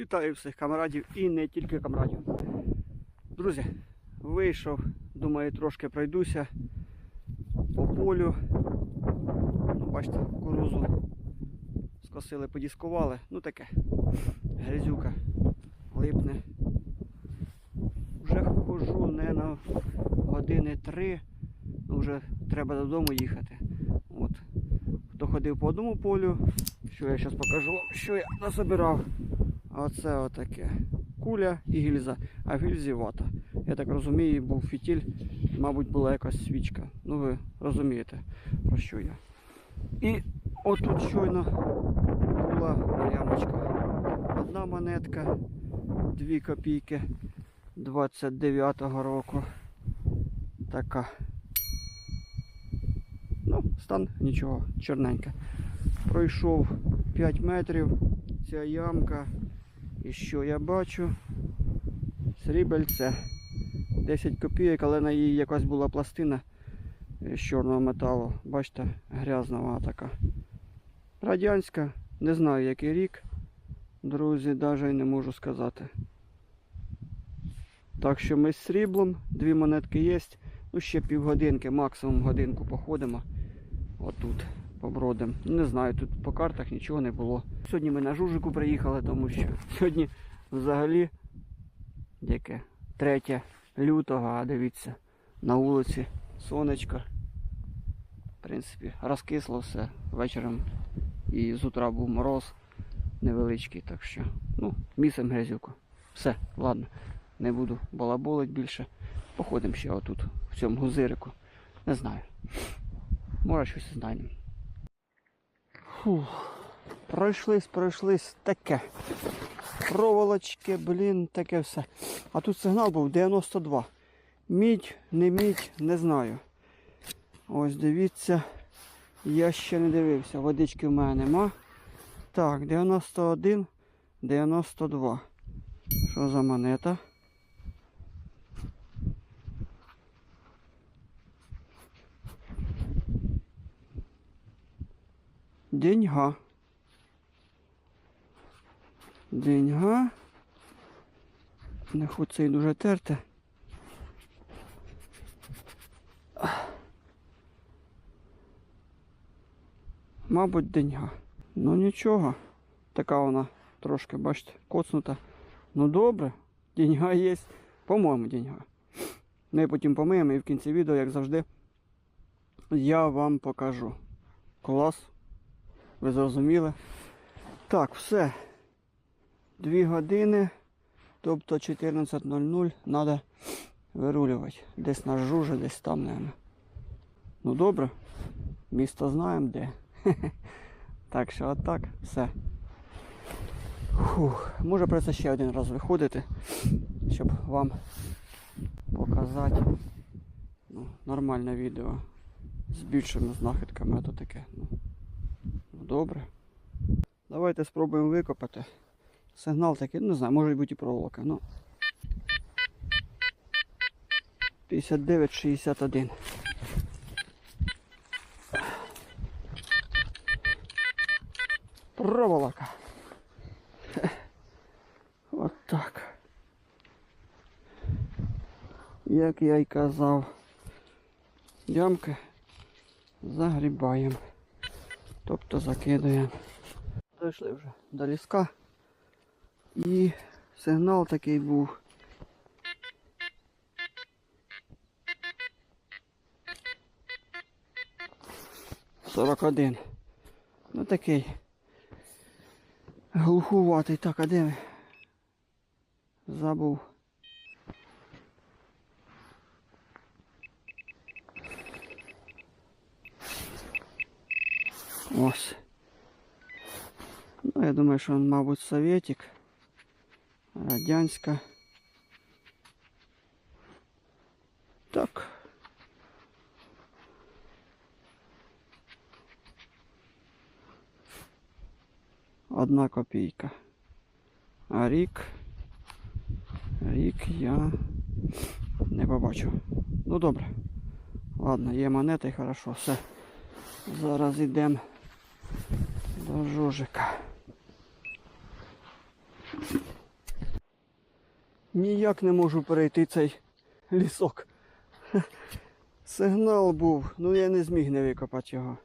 Вітаю всіх камрадів і не тільки камрадів. Друзі, вийшов, думаю, трошки пройдуся по полю. Ну, бачите, кукурузу скосили, подіскували. Ну таке. Грязюка липне. Вже хожу не на години три, ну вже треба додому їхати. От. Хто ходив по одному полю, що я зараз покажу вам, що я насобирав. Оце отаке. Куля і гільза, а в гільзі вата. Я так розумію, був фітіль, мабуть, була якась свічка. Ну ви розумієте, про що я. І отут щойно була ямочка. Одна монетка, 2 копійки 29-го року. Така. Ну, стан нічого, чорненька. Пройшов 5 метрів, ця ямка. І що я бачу? Срібельце. 10 копійок, але на її якась була пластина е, з чорного металу. Бачите, грязна така. Радянська, не знаю який рік. Друзі, навіть не можу сказати. Так що ми з сріблом, дві монетки є. Ну ще півгодинки, максимум годинку походимо. Отут побродимо. Не знаю, тут по картах нічого не було. Сьогодні ми на жужику приїхали, тому що сьогодні взагалі яке 3 лютого, а дивіться, на вулиці сонечко. В принципі, розкисло все вечором і з утра був мороз невеличкий, так що, ну, місом грязюку. Все, ладно, не буду балаболить більше. Походимо ще отут, в цьому гузирику. Не знаю. Може щось знайдемо. Фух. Пройшлись, пройшлись таке. Проволочки, блін, таке все. А тут сигнал був 92. Мідь, не мідь, не знаю. Ось дивіться. Я ще не дивився. Водички в мене нема. Так, 91, 92. Що за монета? Деньга. Деньга. Не хочеться і дуже терти. Мабуть, деньга. Ну нічого. Така вона трошки, бачите, коцнута. Ну добре, деньга є. По-моєму, деньга. Ми потім помиємо і в кінці відео, як завжди, я вам покажу. Клас. Ви зрозуміли? Так, все. Дві години, тобто 14.00 треба вирулювати. Десь на жужі, десь там, мабуть. Ну добре, місто знаємо де. Так що отак, все. Фух. Може про це ще один раз виходити, щоб вам показати ну, нормальне відео з більшими знахідками, а то таке. Ну, добре. Давайте спробуємо викопати. Сигнал такий, не знаю, може бути і проволока. Ну. 59-61. Проволока. От так. Як я й казав, ямки загрібаємо. Тобто закидаємо. Дійшли вже до ліска. І сигнал такий був. Сорок один. Ну такий. Глухуватий. Так, а де? Забув. Ось. Ну, я думаю, що він, мабуть, советик. Радянська. Так. Одна копійка. А рік. Рік я не побачу. Ну добре. Ладно, є монета і хорошо. Все. Зараз йдемо до жужика. Ніяк не можу перейти цей лісок. Сигнал був, ну я не зміг не викопати його.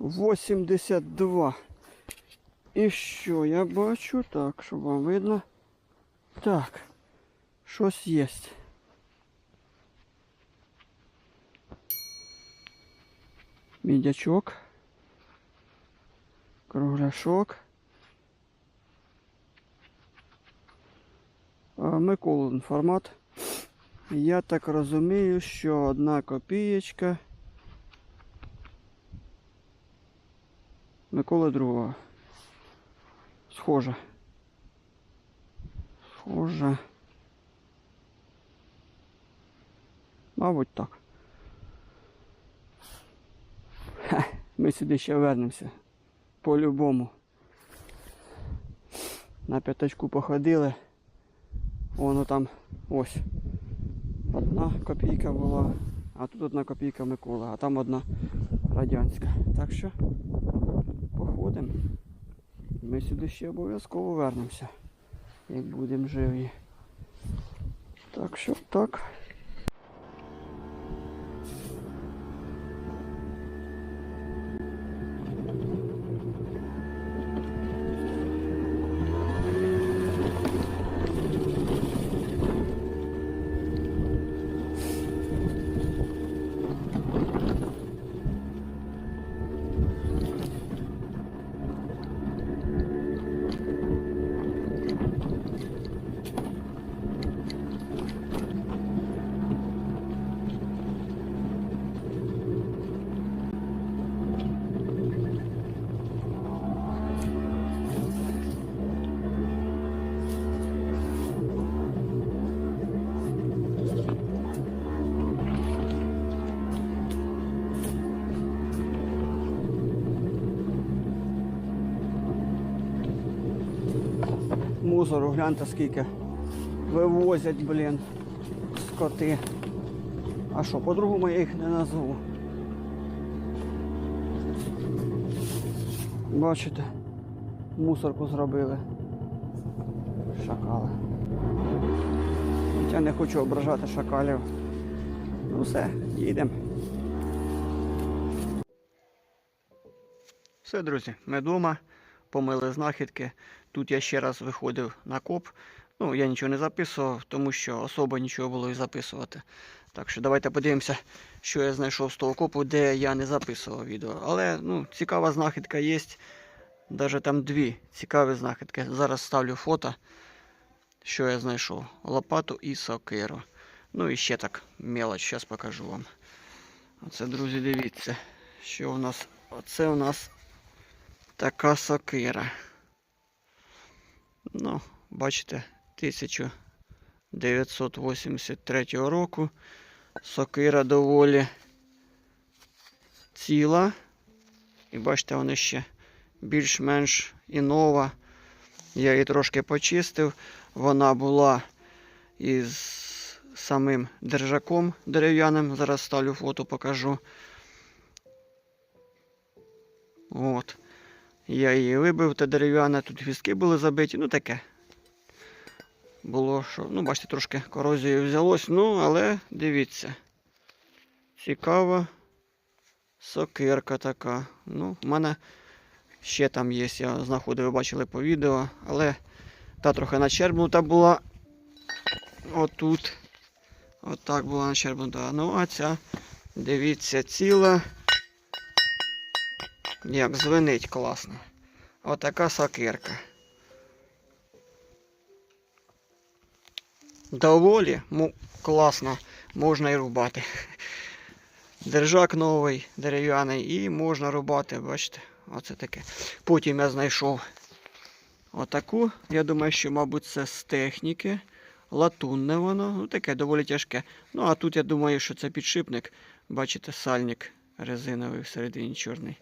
82. І що я бачу? Так, щоб вам видно. Так, щось є. Мідячок. Кругляшок. Миколин формат. Я так розумію, що одна копієчка. Миколи другого. Схоже. Схоже. Мабуть, так. Ми сюди ще вернемося. По-любому. На п'ятачку походили. Воно там ось. Одна копійка була, а тут одна копійка Микола, а там одна радянська. Так що походимо. Ми сюди ще обов'язково вернемося, як будемо живі. Так що так. Мусору, гляньте скільки. Вивозять, блін, скоти. А що, по-другому я їх не назву. Бачите, мусорку зробили. Шакали. Я не хочу ображати шакалів. Ну все, їдемо. Все, друзі, ми вдома, помили знахідки. Тут я ще раз виходив на коп. Ну, я нічого не записував, тому що особо нічого було і записувати. Так що давайте подивимося, що я знайшов з того копу, де я не записував відео. Але ну, цікава знахідка є. Навіть там дві цікаві знахідки. Зараз ставлю фото, що я знайшов. Лопату і сокиру. Ну і ще так мелоч, зараз покажу вам. Оце, друзі, дивіться, що у нас. Оце у нас така сокира. Ну, бачите, 1983 року. Сокира доволі ціла. І бачите, вона ще більш-менш і нова. Я її трошки почистив. Вона була із самим держаком дерев'яним. Зараз ставлю фото, покажу. От. Я її вибив, те дерев'яне, тут гвіздки були забиті, ну таке. Було, що, ну, бачите, трошки корозією взялось, ну, але дивіться. Цікава сокирка така. Ну, в мене ще там є, я знаходив, ви бачили по відео, але та трохи начербнута була. Отут. Отак була начербнута. Ну, а ця, дивіться, ціла. Як звенить класно. Отака сокирка. Доволі класно, можна і рубати. Держак новий, дерев'яний, і можна рубати, бачите, оце таке. Потім я знайшов отаку. Я думаю, що, мабуть, це з техніки. Латунне воно, ну таке доволі тяжке. Ну, а тут я думаю, що це підшипник. Бачите, сальник резиновий всередині чорний.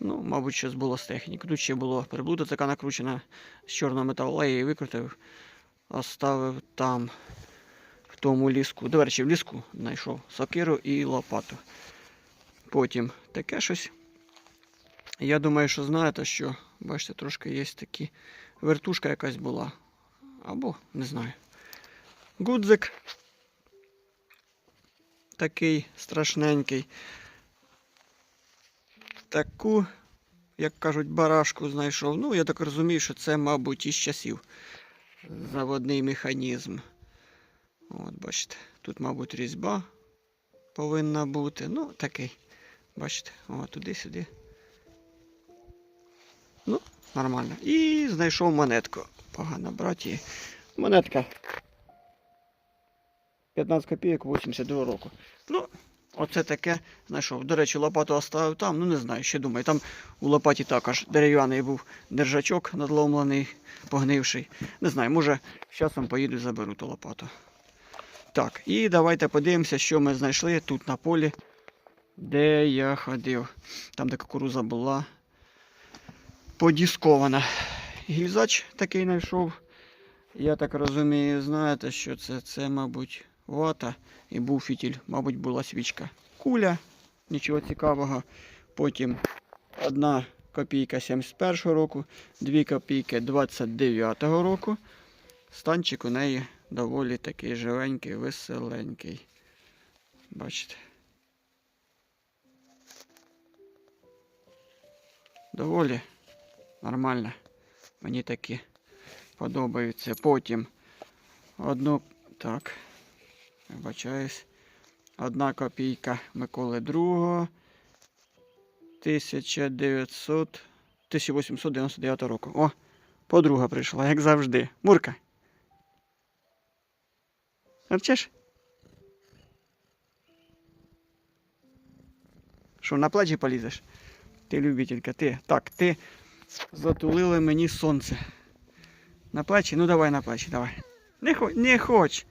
Ну, мабуть, щось було з техніки. Тут ще було приблуда така накручена з чорного металу. Я її викрутив, оставив там, в тому ліску. До речі, в ліску знайшов сокиру і лопату. Потім таке щось. Я думаю, що знаєте, що, бачите, трошки є такі вертушка якась була. Або не знаю. Гудзик. Такий страшненький. Таку, як кажуть, барашку знайшов. Ну, я так розумію, що це, мабуть, із часів. Заводний механізм. От, бачите, тут, мабуть, різьба повинна бути. Ну, такий. Бачите, о, туди-сюди. Ну, нормально. І знайшов монетку. Погано брати. Монетка. 15 копійок 82 року. Ну, оце таке знайшов. До речі, лопату оставив там, ну не знаю, ще думаю. Там у лопаті також дерев'яний був держачок надломлений, погнивший. Не знаю, може, з часом поїду заберу ту лопату. Так, і давайте подивимося, що ми знайшли тут на полі, де я ходив. Там, де кукуруза була подіскована. Гільзач такий знайшов. Я так розумію, знаєте, що це, це, мабуть, вата і був фітіль, мабуть, була свічка. Куля, нічого цікавого. Потім одна копійка 71-го року, дві копійки 29-го року. Станчик у неї доволі такий живенький, веселенький. Бачите. Доволі нормально. Мені такі подобаються. Потім одну. Так. Вибачаюсь. Одна копійка Миколи II 1900 1899 року. О, подруга прийшла, як завжди. Мурка. Арчеш? Що, на плечі полізеш? Ти любителька, ти. Так, ти затулили мені сонце. На плечі? Ну давай на плечі, давай. Не хоч, не хоч.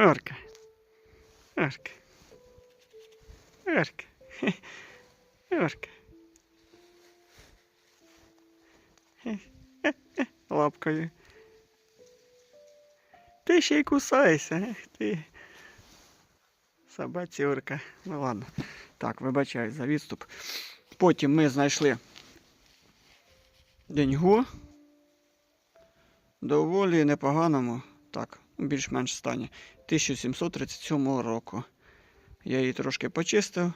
Орка. Орка. Орка. Орка. Лапкою. Ти ще й кусаєшся, ех ти. Собацюрка. Ну ладно. Так, вибачаю за відступ. Потім ми знайшли деньгу. Доволі непоганому, так, більш-менш стані. 1737 року. Я її трошки почистив.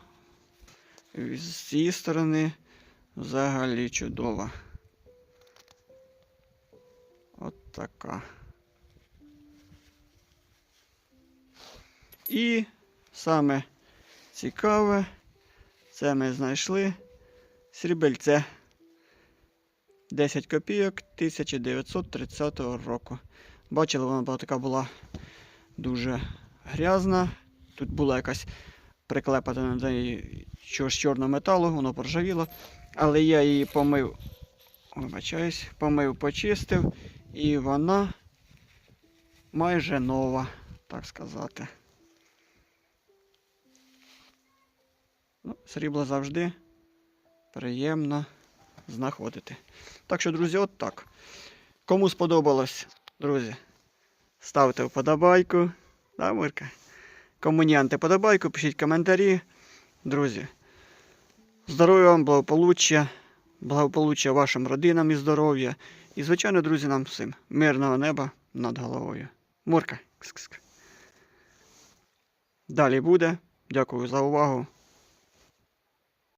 З цієї сторони взагалі чудова. От така. І саме цікаве, це ми знайшли срібельце. 10 копійок 1930 року. Бачили, вона така була дуже грязна. Тут була якась приклепа до неї чогось чорного металу, воно поржавіло. Але я її помив, вибачаюсь, помив, почистив, і вона майже нова, так сказати. Ну, срібло завжди приємно знаходити. Так що, друзі, от так. Кому сподобалось, друзі, ставте вподобайку. Да, Мирка? Кому ні антиподобайку, пишіть коментарі. Друзі. Здоров'я вам, благополуччя, благополуччя вашим родинам і здоров'я. І, звичайно, друзі, нам всім. Мирного неба над головою. Мурка. Далі буде. Дякую за увагу.